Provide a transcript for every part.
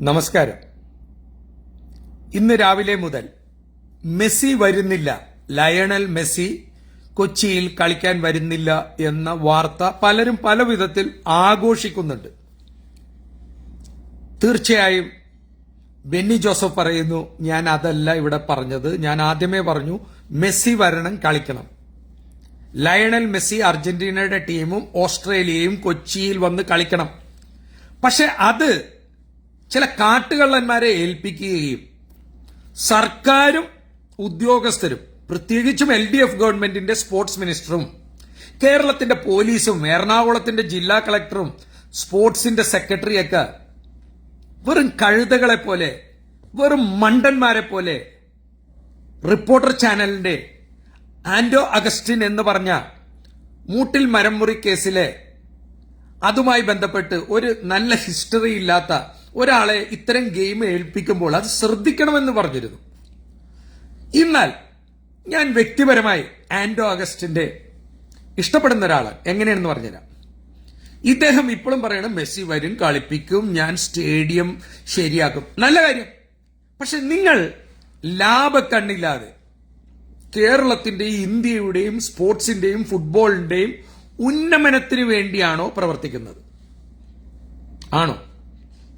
നമസ്കാരം. ഇന്ന് രാവിലെ മുതൽ മെസ്സി വരുന്നില്ല ലയണൽ മെസ്സി കൊച്ചിയിൽ കളിക്കാൻ വരുന്നില്ല എന്ന വാർത്ത പലരും പല വിധത്തിൽ ആഘോഷിക്കുന്നുണ്ട്. തീർച്ചയായും ബെന്നി ജോസഫ് പറയുന്നു ഞാൻ അതല്ല ഇവിടെ പറഞ്ഞത്. ഞാൻ ആദ്യമേ പറഞ്ഞു മെസ്സി വരണം കളിക്കണം. ലയണൽ മെസ്സി അർജന്റീനയുടെ ടീമും ഓസ്ട്രേലിയയും കൊച്ചിയിൽ വന്ന് കളിക്കണം. പക്ഷെ അത് ചില കാട്ടുകള്ളന്മാരെ ഏൽപ്പിക്കുകയും സർക്കാരും ഉദ്യോഗസ്ഥരും പ്രത്യേകിച്ചും എൽ ഡി എഫ് ഗവൺമെന്റിന്റെ സ്പോർട്സ് മിനിസ്റ്ററും കേരളത്തിന്റെ പോലീസും എറണാകുളത്തിന്റെ ജില്ലാ കളക്ടറും സ്പോർട്സിന്റെ സെക്രട്ടറിയൊക്കെ വെറും കഴുതകളെ പോലെ വെറും മണ്ടന്മാരെ പോലെ റിപ്പോർട്ടർ ചാനലിന്റെ ആൻഡോ അഗസ്റ്റിൻ എന്ന് പറഞ്ഞ മൂട്ടിൽ മരംമുറി കേസിലെ അതുമായി ബന്ധപ്പെട്ട് ഒരു നല്ല ഹിസ്റ്ററി ഇല്ലാത്ത ഒരാളെ ഇത്തരം ഗെയിം ഏൽപ്പിക്കുമ്പോൾ അത് ശ്രദ്ധിക്കണമെന്ന് പറഞ്ഞിരുന്നു. എന്നാൽ ഞാൻ വ്യക്തിപരമായി ആൻഡോ അഗസ്റ്റിന്റെ ഇഷ്ടപ്പെടുന്ന ഒരാൾ എങ്ങനെയാണെന്ന് പറഞ്ഞുതരാം. ഇദ്ദേഹം ഇപ്പോഴും പറയണം മെസ്സി വരും കളിപ്പിക്കും ഞാൻ സ്റ്റേഡിയം ശരിയാക്കും. നല്ല കാര്യം. പക്ഷെ നിങ്ങൾ ലാഭക്കണ്ണില്ലാതെ കേരളത്തിന്റെയും ഇന്ത്യയുടെയും സ്പോർട്സിന്റെയും ഫുട്ബോളിന്റെയും ഉന്നമനത്തിന് വേണ്ടിയാണോ പ്രവർത്തിക്കുന്നത്? ആണോ?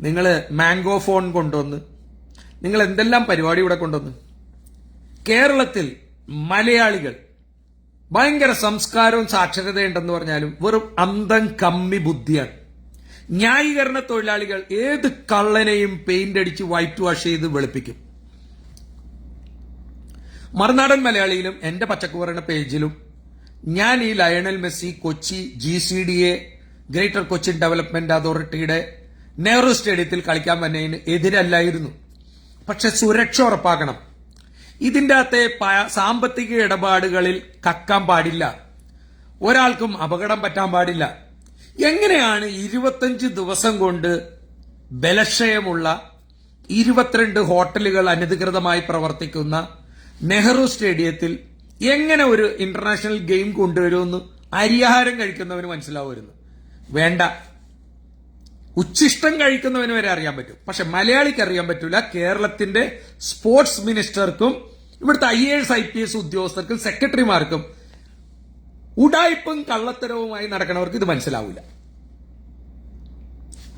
നിങ്ങൾ മാംഗോ ഫോൺ കൊണ്ടുവന്ന് നിങ്ങൾ എന്തെല്ലാം പരിപാടി ഇവിടെ കൊണ്ടുവന്ന്? കേരളത്തിൽ മലയാളികൾ ഭയങ്കര സംസ്കാരവും സാക്ഷരതയുണ്ടെന്ന് പറഞ്ഞാലും വെറും അന്തം കമ്മി ബുദ്ധിയാണ്. ന്യായീകരണ തൊഴിലാളികൾ ഏത് കള്ളനെയും പെയിന്റ് അടിച്ച് വൈറ്റ് വാഷ് ചെയ്ത് വെളുപ്പിക്കും. മറുനാടൻ മലയാളിയിലും എന്റെ പച്ചക്കുവറിന്റെ പേജിലും ഞാൻ ഈ Lionel Messi Kochi G C D A greater Cochin development അതോറിറ്റിയുടെ നെഹ്റു സ്റ്റേഡിയത്തിൽ കളിക്കാൻ വന്നതിന് എതിരല്ലായിരുന്നു. പക്ഷെ സുരക്ഷ ഉറപ്പാക്കണം. ഇതിന്റെ അകത്തെ സാമ്പത്തിക ഇടപാടുകളിൽ കക്കാൻ പാടില്ല. ഒരാൾക്കും അപകടം പറ്റാൻ പാടില്ല. എങ്ങനെയാണ് ഇരുപത്തഞ്ച് ദിവസം കൊണ്ട് ബലക്ഷയമുള്ള ഇരുപത്തിരണ്ട് ഹോട്ടലുകൾ അനധികൃതമായി പ്രവർത്തിക്കുന്ന നെഹ്റു സ്റ്റേഡിയത്തിൽ എങ്ങനെ ഒരു ഇന്റർനാഷണൽ ഗെയിം കൊണ്ടുവരുമെന്ന് അരിയാഹാരം കഴിക്കുന്നവന് മനസ്സിലാവുമായിരുന്നു വേണ്ട. ഉച്ചിഷ്ടം കഴിക്കുന്നവന് വരെ അറിയാൻ പറ്റും. പക്ഷെ മലയാളിക്ക് അറിയാൻ പറ്റൂല. കേരളത്തിന്റെ സ്പോർട്സ് മിനിസ്റ്റർക്കും ഇവിടുത്തെ I A S I P S ഉദ്യോഗസ്ഥർക്കും സെക്രട്ടറിമാർക്കും ഉടായ്പും കള്ളത്തരവുമായി നടക്കണവർക്ക് ഇത് മനസ്സിലാവില്ല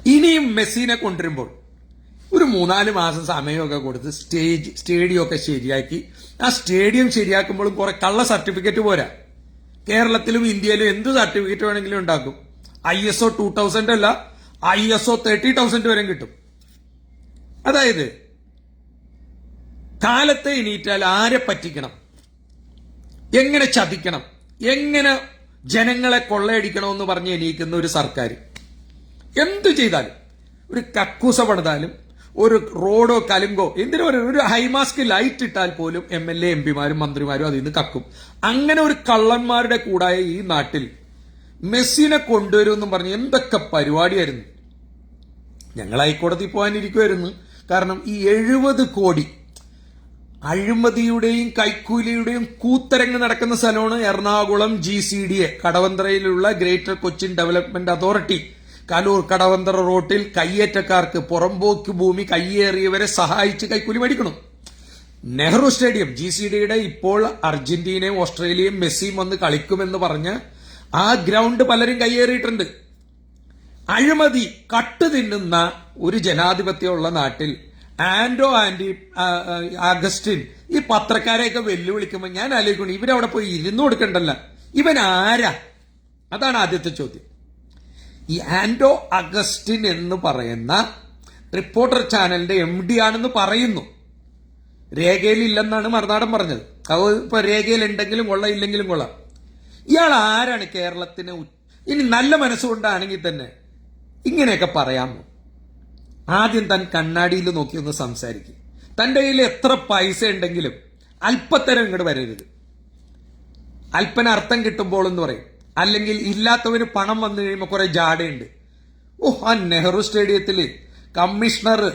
ഇനിയും മെസ്സിനെ കൊണ്ടുവരുമ്പോൾ ഒരു മൂന്നാൽ മാസം സമയമൊക്കെ കൊടുത്ത് സ്റ്റേജ് സ്റ്റേഡിയം ഒക്കെ ശരിയാക്കി. ആ സ്റ്റേഡിയം ശരിയാക്കുമ്പോഴും കുറെ കള്ള സർട്ടിഫിക്കറ്റ് പോരാ. കേരളത്തിലും ഇന്ത്യയിലും എന്ത് സർട്ടിഫിക്കറ്റ് വേണമെങ്കിലും ഉണ്ടാക്കും. I S O two thousand അല്ല. I S O thirty thousand വരെ കിട്ടും. അതായത് കാലത്തെ എണീറ്റാൽ ആരെ പറ്റിക്കണം? എങ്ങനെ ചതിക്കണം? എങ്ങനെ ജനങ്ങളെ കൊള്ളയടിക്കണമെന്ന് പറഞ്ഞ് എണീക്കുന്ന ഒരു സർക്കാർ എന്തു ചെയ്താലും ഒരു കക്കൂസ പണിതാലും ഒരു റോഡോ കലുങ്കോ എന്തിനു പറയുക ഒരു ഹൈമാസ്ക് ലൈറ്റ് ഇട്ടാൽ പോലും എം എൽ എ എം പിമാരും മന്ത്രിമാരും അതിൽ നിന്ന് കക്കും. അങ്ങനെ ഒരു കള്ളന്മാരുടെ കൂടായ ഈ നാട്ടിൽ മെസ്സിനെ കൊണ്ടുവരുമെന്നും പറഞ്ഞ് എന്തൊക്കെ പരിപാടിയായിരുന്നു? ഞങ്ങൾ ഹൈക്കോടതി പോകാനിരിക്കുമായിരുന്നു കാരണം ഈ എഴുപത് കോടി അഴിമതിയുടെയും കൈക്കൂലിയുടെയും കൂത്തരങ്ങ് നടക്കുന്ന സ്ഥലമാണ് Ernakulam G C D A കടവന്ത്രയിലുള്ള greater Cochin development authority Kaloor Kadavanthra റോട്ടിൽ കയ്യേറ്റക്കാർക്ക് പുറമ്പോക്ക് ഭൂമി കയ്യേറിയവരെ സഹായിച്ച് കൈക്കൂലി മേടിക്കണം. നെഹ്റു സ്റ്റേഡിയം ജി സി ഡിയുടെ ഇപ്പോൾ അർജന്റീനയും ഓസ്ട്രേലിയയും മെസ്സിയും വന്ന് കളിക്കുമെന്ന് പറഞ്ഞ് ആ ഗ്രൗണ്ട് പലരും കയ്യേറിയിട്ടുണ്ട്. അഴിമതി കട്ടു തിന്നുന്ന ഒരു ജനാധിപത്യമുള്ള നാട്ടിൽ ആൻഡോ ആന്റി ആഗസ്റ്റിൻ ഈ പത്രക്കാരെയൊക്കെ വെല്ലുവിളിക്കുമ്പോൾ ഞാൻ ആലോചിക്കണം ഇവരവിടെ പോയി ഇരുന്നു കൊടുക്കണ്ടല്ല. ഇവൻ ആരാ? അതാണ് ആദ്യത്തെ ചോദ്യം. ഈ ആൻഡോ അഗസ്റ്റിൻ എന്ന് പറയുന്ന റിപ്പോർട്ടർ ചാനലിന്റെ എം ഡി ആണെന്ന് പറയുന്നു. രേഖയിൽ ഇല്ലെന്നാണ് മറുനാടൻ പറഞ്ഞത്. അത് ഇപ്പൊ രേഖയിൽ ഉണ്ടെങ്കിലും കൊള്ളാം ഇല്ലെങ്കിലും കൊള്ളാം. ഇയാൾ ആരാണ് കേരളത്തിന് ഇനി നല്ല മനസ്സുകൊണ്ടാണെങ്കിൽ തന്നെ ഇങ്ങനെയൊക്കെ പറയാമോ ആദ്യം താൻ കണ്ണാടിയിൽ നോക്കി ഒന്ന് സംസാരിക്കും. തന്റെ കയ്യിൽ എത്ര പൈസ ഉണ്ടെങ്കിലും അല്പത്തരം ഇങ്ങോട്ട് വരരുത്. അല്പന അർത്ഥം കിട്ടുമ്പോൾ എന്ന് പറയും. അല്ലെങ്കിൽ ഇല്ലാത്തവന് പണം വന്നു കഴിയുമ്പോൾ കുറെ ജാടയുണ്ട്. ഓ ആ നെഹ്റു സ്റ്റേഡിയത്തിൽ കമ്മീഷണർ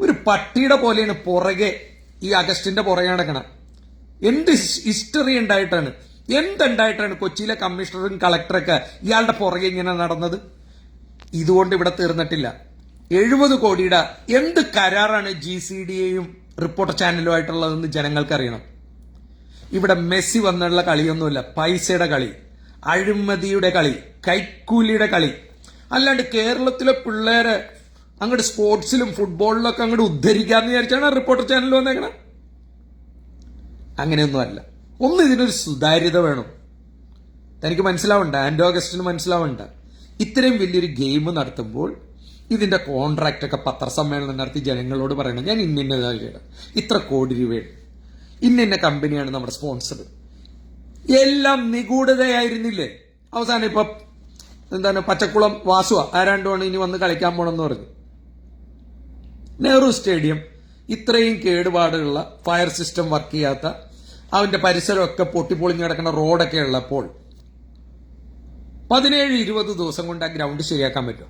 ഒരു പട്ടിയുടെ പോലെയാണ് പുറകെ ഈ അഗസ്റ്റിന്റെ പുറകെ നടക്കണം എന്ത് ഹിസ്റ്ററി ഉണ്ടായിട്ടാണ്? എന്തുണ്ടായിട്ടാണ് കൊച്ചിയിലെ കമ്മീഷണറും കളക്ടറൊക്കെ ഇയാളുടെ പുറകെ ഇങ്ങനെ നടന്നത്? ഇതുകൊണ്ട് ഇവിടെ തീർന്നിട്ടില്ല. എഴുപത് കോടിയുടെ എന്ത് കരാറാണ് ജി സി ഡിയെയും റിപ്പോർട്ടർ ചാനലുമായിട്ടുള്ളതെന്ന് ജനങ്ങൾക്ക് അറിയണം ഇവിടെ മെസ്സി വന്നുള്ള കളിയൊന്നുമില്ല. പൈസയുടെ കളി അഴിമതിയുടെ കളി കൈക്കൂലിയുടെ കളി. അല്ലാണ്ട് കേരളത്തിലെ പിള്ളേരെ അങ്ങോട്ട് സ്പോർട്സിലും ഫുട്ബോളിലൊക്കെ അങ്ങോട്ട് ഉദ്ധരിക്കാന്ന് വിചാരിച്ചാണ് റിപ്പോർട്ടർ ചാനൽ വന്നേക്കണ. അങ്ങനെയൊന്നുമല്ല. ഒന്ന് ഇതിനൊരു സുതാര്യത വേണം. തനിക്ക് മനസ്സിലാവണ്ട. ആൻഡോ അഗസ്റ്റിന് മനസ്സിലാവണ്ട. ഇത്രയും വലിയൊരു ഗെയിം നടത്തുമ്പോൾ ഇതിന്റെ കോൺട്രാക്റ്റ് ഒക്കെ പത്രസമ്മേളനം നടത്തി ജനങ്ങളോട് പറയണം ഞാൻ ഇന്നിന്ന ചെയ്യണം. ഇത്ര കോടി രൂപയാണ്. ഇന്നിന്ന കമ്പനിയാണ് നമ്മുടെ സ്പോൺസർ എല്ലാം നിഗൂഢതയായിരുന്നില്ലേ? അവസാനം ഇപ്പൊ എന്താണ് പച്ചക്കുളം വാസുവ ആരാണ്ടുമാണ് ഇനി വന്ന് കളിക്കാൻ പോണെന്ന് പറഞ്ഞു. നെഹ്റു സ്റ്റേഡിയം ഇത്രയും കേടുപാടുകളുള്ള ഫയർ സിസ്റ്റം വർക്ക് ചെയ്യാത്ത അവന്റെ പരിസരമൊക്കെ പൊട്ടിപ്പൊളിഞ്ഞു കിടക്കുന്ന റോഡൊക്കെ ഉള്ളപ്പോൾ പതിനേഴ് ഇരുപത് ദിവസം കൊണ്ട് ആ ഗ്രൗണ്ട് ശരിയാക്കാൻ പറ്റും.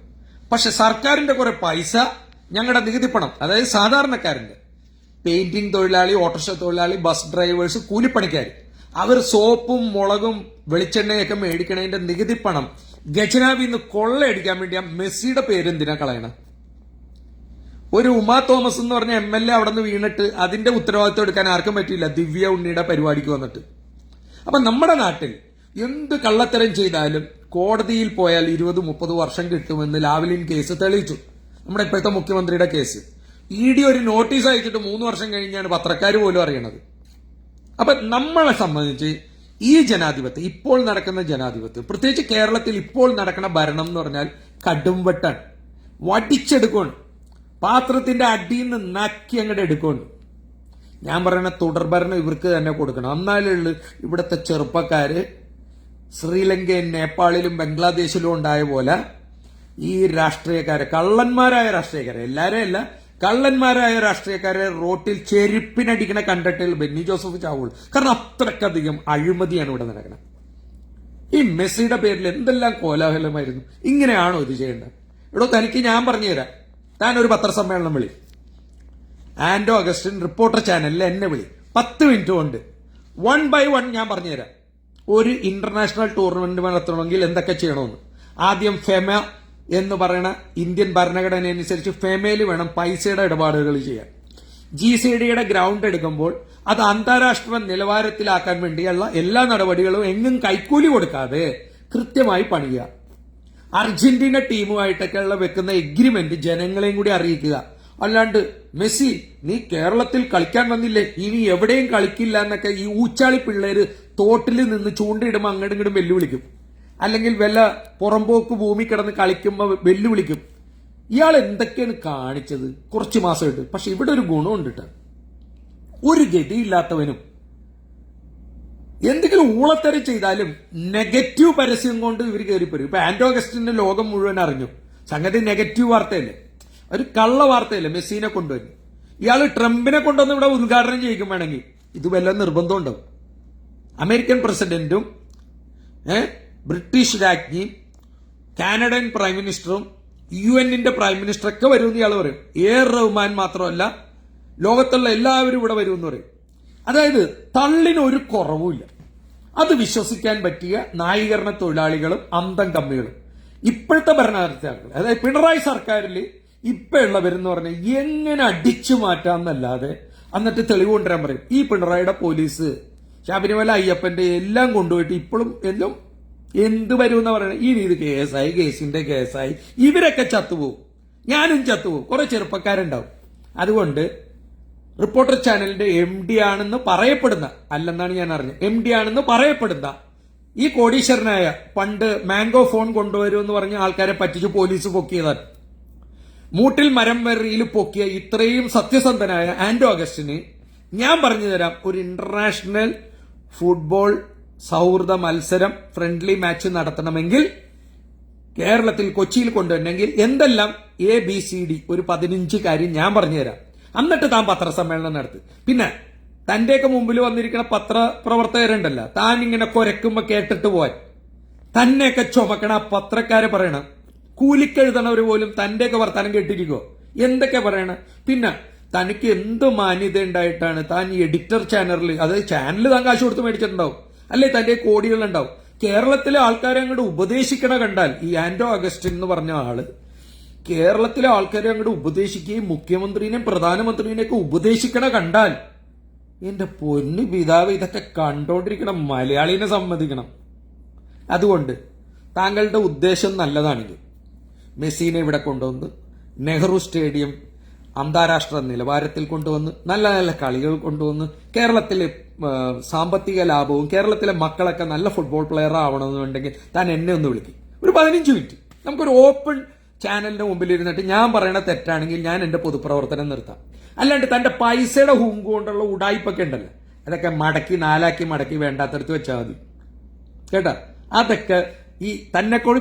പക്ഷെ സർക്കാരിന്റെ കുറെ പൈസ ഞങ്ങളുടെ നികുതി പണം അതായത് സാധാരണക്കാരന്റെ പെയിന്റിംഗ് തൊഴിലാളി ഓട്ടോറിക്ഷ തൊഴിലാളി ബസ് ഡ്രൈവേഴ്സ് കൂലിപ്പണിക്കാർ അവർ സോപ്പും മുളകും വെളിച്ചെണ്ണയൊക്കെ മേടിക്കണതിന്റെ നികുതി പണം ഗജനാവിൽ നിന്ന് കൊള്ളയടിക്കാൻ വേണ്ടി ആ മെസ്സിയുടെ പേര് എന്തിനാ കളയണം? ഒരു ഉമാ തോമസ് എന്ന് പറഞ്ഞ എം എൽ എ അവിടെ നിന്ന് വീണിട്ട് അതിന്റെ ഉത്തരവാദിത്വം എടുക്കാൻ ആർക്കും പറ്റില്ല ദിവ്യ ഉണ്ണിയുടെ പരിപാടിക്ക് വന്നിട്ട്. അപ്പൊ നമ്മുടെ നാട്ടിൽ എന്ത് കള്ളത്തരം ചെയ്താലും കോടതിയിൽ പോയാൽ ഇരുപത് മുപ്പത് വർഷം കിട്ടുമെന്ന് ലാവലിൻ കേസ് തെളിയിച്ചു. നമ്മുടെ ഇപ്പോഴത്തെ മുഖ്യമന്ത്രിയുടെ കേസ്. ഇ ഡി ഒരു നോട്ടീസ് അയച്ചിട്ട് മൂന്ന് വർഷം കഴിഞ്ഞാണ് പത്രക്കാർ പോലും അറിയണത്. അപ്പൊ നമ്മളെ സംബന്ധിച്ച് ഈ ജനാധിപത്യം ഇപ്പോൾ നടക്കുന്ന ജനാധിപത്യം പ്രത്യേകിച്ച് കേരളത്തിൽ ഇപ്പോൾ നടക്കുന്ന ഭരണം എന്ന് പറഞ്ഞാൽ കടുംവെട്ടാണ്. വടിച്ചെടുക്കുകയാണ് പാത്രത്തിന്റെ അടിയിൽ നിന്ന് നക്കി അങ്ങോട്ട് എടുക്കുകയാണ് ഞാൻ പറയുന്ന തുടർഭരണം ഇവർക്ക് തന്നെ കൊടുക്കണം. എന്നാലുള്ള ഇവിടുത്തെ ചെറുപ്പക്കാര് ശ്രീലങ്കയും നേപ്പാളിലും ബംഗ്ലാദേശിലും ഉണ്ടായ പോലെ ഈ രാഷ്ട്രീയക്കാരെ കള്ളന്മാരായ രാഷ്ട്രീയക്കാരെ എല്ലാവരെയും അല്ല കള്ളന്മാരായ രാഷ്ട്രീയക്കാരെ റോട്ടിൽ ചെരുപ്പിനടിക്കണ കണ്ടിട്ട് ബെന്നി ജോസഫ് ചാവുള്ളൂ കാരണം അത്രക്കധികം അഴിമതിയാണ് ഇവിടെ നടക്കുന്നത് ഈ മെസ്സിയുടെ പേരിൽ എന്തെല്ലാം കോലാഹലമായിരുന്നു. ഇങ്ങനെയാണോ ഇത് ചെയ്യേണ്ടത്? ഇവിടെ തനിക്ക് ഞാൻ പറഞ്ഞുതരാം. താൻ ഒരു പത്രസമ്മേളനം വിളി. ആൻഡോ അഗസ്റ്റിൻ റിപ്പോർട്ടർ ചാനലിൽ എന്നെ വിളി. പത്ത് മിനിറ്റ് കൊണ്ട്. വൺ ബൈ വൺ ഞാൻ പറഞ്ഞുതരാം. ഒരു ഇന്റർനാഷണൽ ടൂർണമെന്റ് നടത്തണമെങ്കിൽ എന്തൊക്കെ ചെയ്യണമെന്ന്? ആദ്യം ഫെമ എന്ന് പറയുന്ന ഇന്ത്യൻ ഭരണഘടന അനുസരിച്ച് ഫെമയിൽ വേണം പൈസയുടെ ഇടപാടുകൾ ചെയ്യാൻ. ജി സി ഡിയുടെ ഗ്രൗണ്ട് എടുക്കുമ്പോൾ അത് അന്താരാഷ്ട്ര നിലവാരത്തിലാക്കാൻ വേണ്ടിയുള്ള എല്ലാ നടപടികളും എങ്ങും കൈക്കൂലി കൊടുക്കാതെ കൃത്യമായി പണിയുക. അർജന്റീന ടീമുമായിട്ടൊക്കെ ഉള്ള വെക്കുന്ന എഗ്രിമെന്റ് ജനങ്ങളെയും കൂടി അറിയിക്കുക. അല്ലാണ്ട് മെസ്സി നീ കേരളത്തിൽ കളിക്കാൻ വന്നില്ലേ? ഇനി എവിടെയും കളിക്കില്ല എന്നൊക്കെ ഈ ഊച്ചാളി പിള്ളേര് തോട്ടിൽ നിന്ന് ചൂണ്ടയിടുമ്പോൾ അങ്ങോട്ടും ഇങ്ങോട്ടും വെല്ലുവിളിക്കും. അല്ലെങ്കിൽ വല്ല പുറമ്പോക്ക് ഭൂമി കിടന്ന് കളിക്കുമ്പോൾ വെല്ലുവിളിക്കും. ഇയാൾ എന്തൊക്കെയാണ് കാണിച്ചത്? കുറച്ച് മാസമായിട്ട്. പക്ഷെ ഇവിടെ ഒരു ഗുണമുണ്ട് ട്ടോ. ഒരു ഗതിയില്ലാത്തവനും എന്തെങ്കിലും ഊളത്തരം ചെയ്താലും നെഗറ്റീവ് പരസ്യം കൊണ്ട് ഇവർ കയറിപ്പോരും. ഇപ്പൊ ആൻഡോഗസ്റ്റിന്റെ ലോകം മുഴുവൻ അറിഞ്ഞു. സംഗതി നെഗറ്റീവ് വാർത്തയല്ലേ? ഒരു കള്ള വാർത്തയല്ലേ മെസ്സിനെ കൊണ്ടുവരും ഇയാൾ ട്രംപിനെ കൊണ്ടുവന്ന് ഇവിടെ ഉദ്ഘാടനം ചെയ്യിക്കും വേണമെങ്കിൽ. ഇത് വല്ല നിർബന്ധം ഉണ്ടാവും അമേരിക്കൻ പ്രസിഡന്റും ബ്രിട്ടീഷ് രാജ്ഞിയും കാനഡൻ പ്രൈം മിനിസ്റ്ററും യു എന്നിന്റെ പ്രൈം മിനിസ്റ്റർ ഒക്കെ വരുമെന്ന് ഇയാൾ പറയും. എ റഹ്മാൻ മാത്രമല്ല ലോകത്തുള്ള എല്ലാവരും ഇവിടെ വരുമെന്ന് പറയും. അതായത് തള്ളിന് ഒരു കുറവുമില്ല. അത് വിശ്വസിക്കാൻ പറ്റിയ ന്യായീകരണ തൊഴിലാളികളും അന്തം കമ്മികളും. ഇപ്പോഴത്തെ ഭരണകർത്താക്കൾ അതായത് പിണറായി സർക്കാരിൽ ഇപ്പൊ ഉള്ളവരെന്ന് പറഞ്ഞാൽ എങ്ങനെ അടിച്ചു മാറ്റാന്നല്ലാതെ എന്നിട്ട് തെളിവ് കൊണ്ടുവരാൻ പറയും. ഈ പിണറായിയുടെ പോലീസ് ശബരിമല അയ്യപ്പന്റെ എല്ലാം കൊണ്ടുപോയിട്ട് ഇപ്പോഴും എല്ലാം എന്ത് വരും എന്ന് പറയുന്നത് ഈ രീതി കേസായി കേസിന്റെ കേസായി. ഇവരൊക്കെ ചത്തുപോകും ഞാനും ചത്തുപോകും കുറെ ചെറുപ്പക്കാരുണ്ടാവും. അതുകൊണ്ട് റിപ്പോർട്ടർ ചാനലിന്റെ എം ഡി ആണെന്ന് പറയപ്പെടുന്ന അല്ലെന്നാണ് ഞാൻ അറിഞ്ഞത്. എം ഡി ആണെന്ന് പറയപ്പെടുന്ന ഈ കോടീശ്വരനായ പണ്ട് മാംഗോ ഫോൺ കൊണ്ടുവരുമെന്ന് പറഞ്ഞ ആൾക്കാരെ പറ്റിച്ച് പോലീസ് പൊക്കിയതാണ്. മൂട്ടിൽ മരം വെറിയിൽ പൊക്കിയ ഇത്രയും സത്യസന്ധനായ ആന്റോ അഗസ്റ്റിന് ഞാൻ പറഞ്ഞു തരാം ഒരു ഇന്റർനാഷണൽ ഫുട്ബോൾ സൗഹൃദ മത്സരം ഫ്രണ്ട്ലി മാച്ച് നടത്തണമെങ്കിൽ കേരളത്തിൽ കൊച്ചിയിൽ കൊണ്ടുവരണമെങ്കിൽ എന്തെല്ലാം എ ബി സി ഡി ഒരു പതിനഞ്ച് കാര്യം ഞാൻ പറഞ്ഞുതരാം. എന്നിട്ട് താൻ പത്രസമ്മേളനം നടത്തി. പിന്നെ തന്റെയൊക്കെ മുമ്പിൽ വന്നിരിക്കുന്ന പത്രപ്രവർത്തകരുണ്ടല്ലോ താൻ ഇങ്ങനെ കൊരക്കുമ്പോ കേട്ടിട്ട് പോവാൻ. തന്നെയൊക്കെ ചുമക്കണ പത്രക്കാരെ പറയണം. കൂലിക്കെഴുതണവര് പോലും തന്റെയൊക്കെ വർത്താനം കേട്ടിരിക്കോ എന്തൊക്കെ പറയണ? പിന്നെ തനിക്ക് എന്ത് മാന്യത ഉണ്ടായിട്ടാണ് താൻ ഈ എഡിറ്റർ ചാനലിൽ അതായത് ചാനൽ താൻ കാശ് കൊടുത്ത് മേടിച്ചിട്ടുണ്ടാവും. അല്ലെ തന്റെ കോടികൾ ഉണ്ടാവും കേരളത്തിലെ ആൾക്കാരെ അങ്ങോട്ട് ഉപദേശിക്കണ കണ്ടാൽ ഈ ആന്റോ അഗസ്റ്റിൻ എന്ന് പറഞ്ഞ ആൾ കേരളത്തിലെ ആൾക്കാരെ അങ്ങോട്ട് ഉപദേശിക്കുകയും മുഖ്യമന്ത്രിനെയും പ്രധാനമന്ത്രിനെയൊക്കെ ഉപദേശിക്കണ കണ്ടാൽ എന്റെ പൊന്നു പിതാവ് ഇതൊക്കെ കണ്ടോണ്ടിരിക്കണം മലയാളിനെ സമ്മതിക്കണം. അതുകൊണ്ട് താങ്കളുടെ ഉദ്ദേശം നല്ലതാണെങ്കിൽ മെസ്സിനെ ഇവിടെ കൊണ്ടുവന്ന് നെഹ്റു സ്റ്റേഡിയം അന്താരാഷ്ട്ര നിലവാരത്തിൽ കൊണ്ടുവന്ന് നല്ല നല്ല കളികൾ കൊണ്ടുവന്ന് കേരളത്തിലെ സാമ്പത്തിക ലാഭവും കേരളത്തിലെ മക്കളൊക്കെ നല്ല ഫുട്ബോൾ പ്ലെയർ ആവണമെന്നുണ്ടെങ്കിൽ താൻ എന്നെ ഒന്ന് വിളിക്കും. ഒരു പതിനഞ്ച് മിനിറ്റ് നമുക്കൊരു ഓപ്പൺ ചാനലിന്റെ മുമ്പിൽ ഇരുന്നിട്ട് ഞാൻ പറയണ തെറ്റാണെങ്കിൽ ഞാൻ എന്റെ പൊതുപ്രവർത്തനം നിർത്താം. അല്ലാണ്ട് തന്റെ പൈസയുടെ ഹുങ്ക് കൊണ്ടുള്ള ഉടായ്പൊക്കെ ഉണ്ടല്ലോ. അതൊക്കെ മടക്കി നാലാക്കി മടക്കി വേണ്ടാത്തടത്ത് വെച്ചാൽ മതി. കേട്ടോ? അതൊക്കെ ഈ തന്നെ കൂടി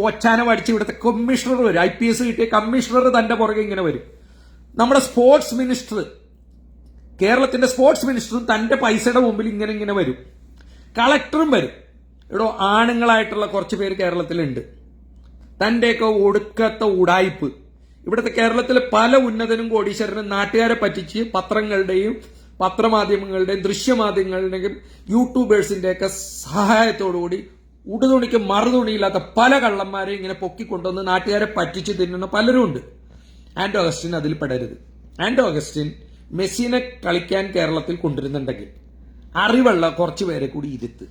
ഒച്ചാനം അടിച്ച് ഇവിടുത്തെ കമ്മീഷണർ വരും. ഐ പി എസ് കിട്ടിയ കമ്മീഷണർ തന്റെ പുറകെ ഇങ്ങനെ വരും. നമ്മുടെ സ്പോർട്സ് മിനിസ്റ്റർ കേരളത്തിന്റെ സ്പോർട്സ് മിനിസ്റ്ററും തന്റെ പൈസയുടെ മുമ്പിൽ ഇങ്ങനെ ഇങ്ങനെ വരും. കളക്ടറും വരും. ഇവിടെ ആണുങ്ങളായിട്ടുള്ള കുറച്ച് പേര് കേരളത്തിലുണ്ട്. തന്റെയൊക്കെ ഒടുക്കത്തെ ഉടായ്പ്. ഇവിടുത്തെ കേരളത്തിലെ പല ഉന്നതനും കോടീശ്വരനും നാട്ടുകാരെ പറ്റിച്ച് പത്രങ്ങളുടെയും പത്രമാധ്യമങ്ങളുടെയും ദൃശ്യമാധ്യമങ്ങളുടെയും യൂട്യൂബേഴ്സിന്റെയൊക്കെ സഹായത്തോടുകൂടി ഉടുതുണിക്ക് മറുതുണിയില്ലാത്ത പല കള്ളന്മാരെയും ഇങ്ങനെ പൊക്കിക്കൊണ്ടുവന്ന് നാട്ടുകാരെ പറ്റിച്ച് തിന്നുന്ന പലരും ഉണ്ട് ആൻഡോ ഓഗസ്റ്റിൻ അതിൽ പെടരുത്. ആൻഡ് ഓഗസ്റ്റിൻ മെസ്സിനെ കളിക്കാൻ കേരളത്തിൽ കൊണ്ടുവരുന്നുണ്ടെങ്കിൽ അറിവുള്ള കുറച്ച് പേരെ കൂടി ഇരുത്ത്.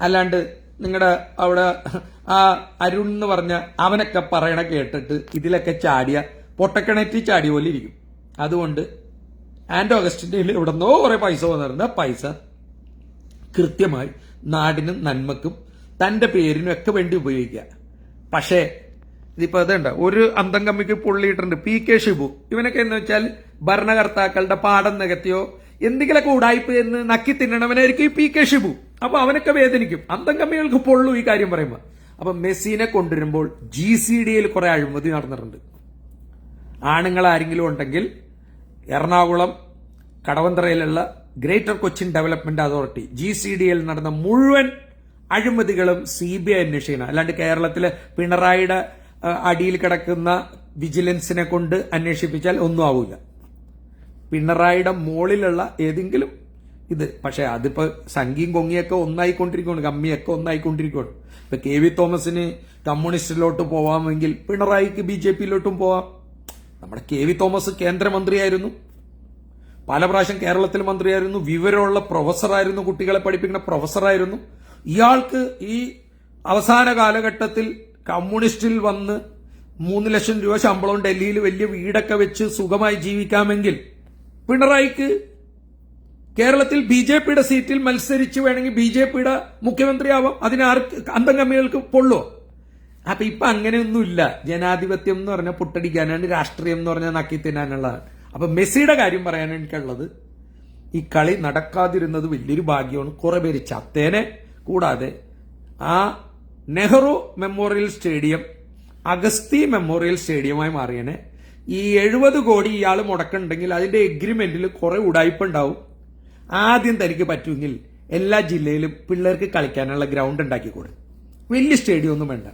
അല്ലാണ്ട് നിങ്ങളുടെ അവിടെ ആ അരുൺ എന്ന് പറഞ്ഞ അവനൊക്കെ പറയണ കേട്ടിട്ട് ഇതിലൊക്കെ ചാടിയ പൊട്ടക്കിണറ്റി ചാടി പോലെ ഇരിക്കും. അതുകൊണ്ട് ആൻഡ് ഓഗസ്റ്റിന്റെ ഇവിടെ നിന്നോ കുറെ പൈസ വന്നിരുന്ന. പൈസ കൃത്യമായി നാടിനും നന്മക്കും തന്റെ പേരിനും ഒക്കെ വേണ്ടി ഉപയോഗിക്കുക. പക്ഷേ ഇതിപ്പോ അതുണ്ട് ഒരു അന്തം കമ്മിക്ക് പുള്ളിയിട്ടുണ്ട് പി കെ ഷിബു. ഇവനൊക്കെ എന്ന് വെച്ചാൽ ഭരണകർത്താക്കളുടെ പാഠം നികത്തിയോ എന്തെങ്കിലുമൊക്കെ ഉടായ്പ എന്ന് നക്കി തിന്നണവനായിരിക്കും ഈ പി കെ ഷിബു. അപ്പൊ അവനൊക്കെ വേദനിക്കും. അന്തം കമ്മികൾക്ക് പൊള്ളു ഈ കാര്യം പറയുമ്പോൾ അപ്പൊ മെസ്സീനെ കൊണ്ടുവരുമ്പോൾ ജി സി ഡിയിൽ കുറെ അഴിമതി നടന്നിട്ടുണ്ട്. ആണുങ്ങൾ ആരെങ്കിലും ഉണ്ടെങ്കിൽ Ernakulam കടവന്തറയിലുള്ള greater Cochin development authority G C ഡിയിൽ നടന്ന മുഴുവൻ അഴിമതികളും സി ബി ഐ അന്വേഷിക്കണം. അല്ലാണ്ട് കേരളത്തിലെ പിണറായിയുടെ അടിയിൽ കിടക്കുന്ന വിജിലൻസിനെ കൊണ്ട് അന്വേഷിപ്പിച്ചാൽ ഒന്നും ആവില്ല പിണറായിയുടെ മുകളിലുള്ള ഏതെങ്കിലും ഇത് പക്ഷെ അതിപ്പോ സംഖ്യയും കൊങ്ങിയൊക്കെ ഒന്നായിക്കൊണ്ടിരിക്കുകയാണ് കമ്മിയൊക്കെ ഒന്നായിക്കൊണ്ടിരിക്കുകയാണ് ഇപ്പൊ കെ വി തോമസിന് കമ്മ്യൂണിസ്റ്റിലോട്ട് പോവാമെങ്കിൽ പിണറായിക്ക് ബി ജെ പിയിലോട്ടും പോവാം. നമ്മുടെ കെ വി തോമസ് കേന്ദ്രമന്ത്രിയായിരുന്നു. പല പ്രാവശ്യം കേരളത്തിൽ മന്ത്രിയായിരുന്നു. വിവരമുള്ള പ്രൊഫസറായിരുന്നു കുട്ടികളെ പഠിപ്പിക്കുന്ന പ്രൊഫസറായിരുന്നു. ഇയാൾക്ക് ഈ അവസാന കാലഘട്ടത്തിൽ കമ്മ്യൂണിസ്റ്റിൽ വന്ന് മൂന്ന് ലക്ഷം രൂപ ശമ്പളവും ഡൽഹിയിൽ വലിയ വീടൊക്കെ വെച്ച് സുഖമായി ജീവിക്കാമെങ്കിൽ പിണറായിക്ക് കേരളത്തിൽ ബി ജെ പിയുടെ സീറ്റിൽ മത്സരിച്ച് വേണമെങ്കിൽ ബി ജെ പിയുടെ മുഖ്യമന്ത്രിയാവാം. അതിന് ആർക്ക് അന്തം കമ്മികൾക്ക് പൊള്ളുവോ? അപ്പൊ ഇപ്പൊ അങ്ങനെയൊന്നുമില്ല. ജനാധിപത്യം എന്ന് പറഞ്ഞാൽ പുട്ടടിക്കാനാണ് രാഷ്ട്രീയം എന്ന് പറഞ്ഞാൽ നക്കി തിന്നാനുള്ളതാണ്. അപ്പൊ മെസ്സിയുടെ കാര്യം പറയാൻ എനിക്കുള്ളത്. ഈ കളി നടക്കാതിരുന്നത് വലിയൊരു ഭാഗ്യമാണ്. കുറെ പേര് ചത്തേനെ കൂടാതെ ആ Nehru memorial stadium Augusty memorial സ്റ്റേഡിയമായി മാറിയനെ. ഈ എഴുപത് കോടി ഇയാൾ മുടക്കുന്നുണ്ടെങ്കിൽ അതിന്റെ എഗ്രിമെന്റിൽ കുറെ ഉടായ്പ ഉണ്ടാവും. ആദ്യം തനിക്ക് പറ്റുമെങ്കിൽ എല്ലാ ജില്ലയിലും പിള്ളേർക്ക് കളിക്കാനുള്ള ഗ്രൗണ്ട് ഉണ്ടാക്കിക്കൂടെ. വലിയ സ്റ്റേഡിയം ഒന്നും വേണ്ട.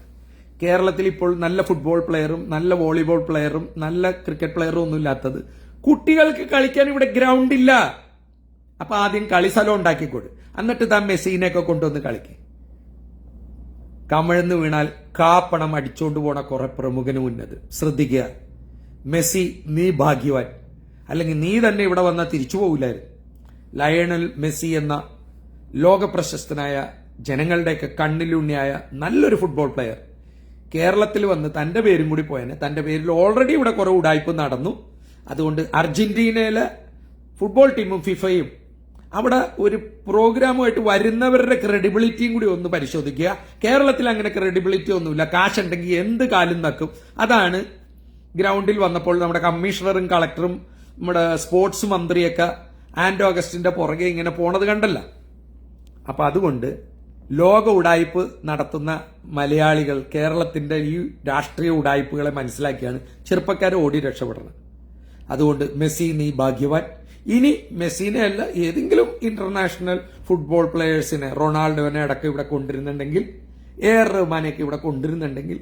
കേരളത്തിൽ ഇപ്പോൾ നല്ല ഫുട്ബോൾ പ്ലെയറും നല്ല വോളിബോൾ പ്ലെയറും നല്ല ക്രിക്കറ്റ് പ്ലെയറും ഒന്നും ഇല്ലാത്തത് കുട്ടികൾക്ക് കളിക്കാൻ ഇവിടെ ഗ്രൗണ്ട് ഇല്ല. അപ്പൊ ആദ്യം കളി സ്ഥലം ഉണ്ടാക്കിക്കൂടെ. എന്നിട്ട് താൻ മെസ്സീനെയൊക്കെ കൊണ്ടുവന്ന് കളിക്കും. കമഴ്ന്ന് വീണാൽ കാപ്പണം അടിച്ചോണ്ട് പോണ കുറെ പ്രമുഖന് ഉന്നത് ശ്രദ്ധിക്കുക. മെസ്സി നീ ഭാഗ്യവാൻ. അല്ലെങ്കിൽ നീ തന്നെ ഇവിടെ വന്നാൽ തിരിച്ചു പോകില്ലായിരുന്നു ലയണൽ മെസ്സി എന്ന ലോക പ്രശസ്തനായ ജനങ്ങളുടെയൊക്കെ കണ്ണിലുണ്ണിയായ നല്ലൊരു ഫുട്ബോൾ പ്ലെയർ. കേരളത്തിൽ വന്ന് തന്റെ പേരും കൂടി പോയനെ. തന്റെ പേരിൽ ഓൾറെഡി ഇവിടെ കുറെ ഉടായ്പ നടന്നു. അതുകൊണ്ട് അർജന്റീനയിലെ ഫുട്ബോൾ ടീമും ഫിഫയും അവിടെ ഒരു പ്രോഗ്രാമുമായിട്ട് വരുന്നവരുടെ ക്രെഡിബിലിറ്റിയും കൂടി ഒന്ന് പരിശോധിക്കുക. കേരളത്തിൽ അങ്ങനെ ക്രെഡിബിലിറ്റി ഒന്നുമില്ല. കാശുണ്ടെങ്കിൽ എന്ത് കാലും നക്കും. അതാണ് ഗ്രൗണ്ടിൽ വന്നപ്പോൾ നമ്മുടെ കമ്മീഷണറും കളക്ടറും നമ്മുടെ സ്പോർട്സ് മന്ത്രിയൊക്കെ ആൻഡ് ഓഗസ്റ്റിന്റെ പുറകെ ഇങ്ങനെ പോണത് കണ്ടല്ല. അപ്പൊ അതുകൊണ്ട് ലോക ഉടായ്പ് നടത്തുന്ന മലയാളികൾ കേരളത്തിന്റെ ഈ രാഷ്ട്രീയ ഉടായ്പകളെ മനസ്സിലാക്കിയാണ് ചെറുപ്പക്കാരെ ഓടി രക്ഷപ്പെടുന്നത് അതുകൊണ്ട് മെസ്സി നീ ഭാഗ്യവാൻ. ഇനി മെസ്സിനെ അല്ല ഏതെങ്കിലും ഇന്റർനാഷണൽ ഫുട്ബോൾ പ്ലെയേഴ്സിനെ റൊണാൾഡോനെ അടക്കം ഇവിടെ കൊണ്ടിരുന്നുണ്ടെങ്കിൽ എ ആർ റഹ്മാനെയൊക്കെ ഇവിടെ കൊണ്ടിരുന്നുണ്ടെങ്കിൽ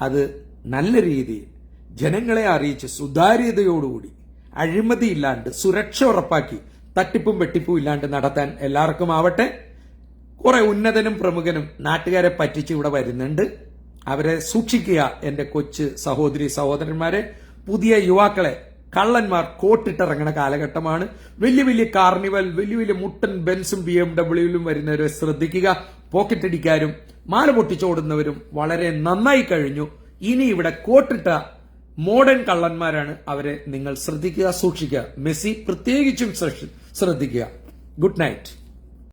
അത് നല്ല രീതിയിൽ ജനങ്ങളെ അറിയിച്ച് സുതാര്യതയോടുകൂടി അഴിമതിയില്ലാണ്ട് സുരക്ഷ ഉറപ്പാക്കി തട്ടിപ്പും വെട്ടിപ്പും ഇല്ലാണ്ട് നടത്താൻ എല്ലാവർക്കും ആവട്ടെ. കുറെ ഉന്നതനും പ്രമുഖനും നാട്ടുകാരെ പറ്റിച്ച് ഇവിടെ വരുന്നുണ്ട്. അവരെ സൂക്ഷിക്കുക എന്റെ കൊച്ചു സഹോദരി സഹോദരന്മാരെ പുതിയ യുവാക്കളെ കള്ളന്മാർ കോട്ടിട്ടിറങ്ങുന്ന കാലഘട്ടമാണ്. വലിയ വലിയ കാർണിവൽ വലിയ വലിയ മുട്ടൻ ബെൻസും ബി എം ഡബ്ല്യൂയിലും വരുന്നവരെ ശ്രദ്ധിക്കുക. പോക്കറ്റടിക്കാരും മാല പൊട്ടിച്ചോടുന്നവരും വളരെ നന്നായി കഴിഞ്ഞു. ഇനി ഇവിടെ കോട്ടിട്ട മോഡേൺ കള്ളന്മാരാണ് അവരെ നിങ്ങൾ ശ്രദ്ധിക്കുക സൂക്ഷിക്കുക. മെസ്സി പ്രത്യേകിച്ചും ശ്രദ്ധിക്കുക. Good night.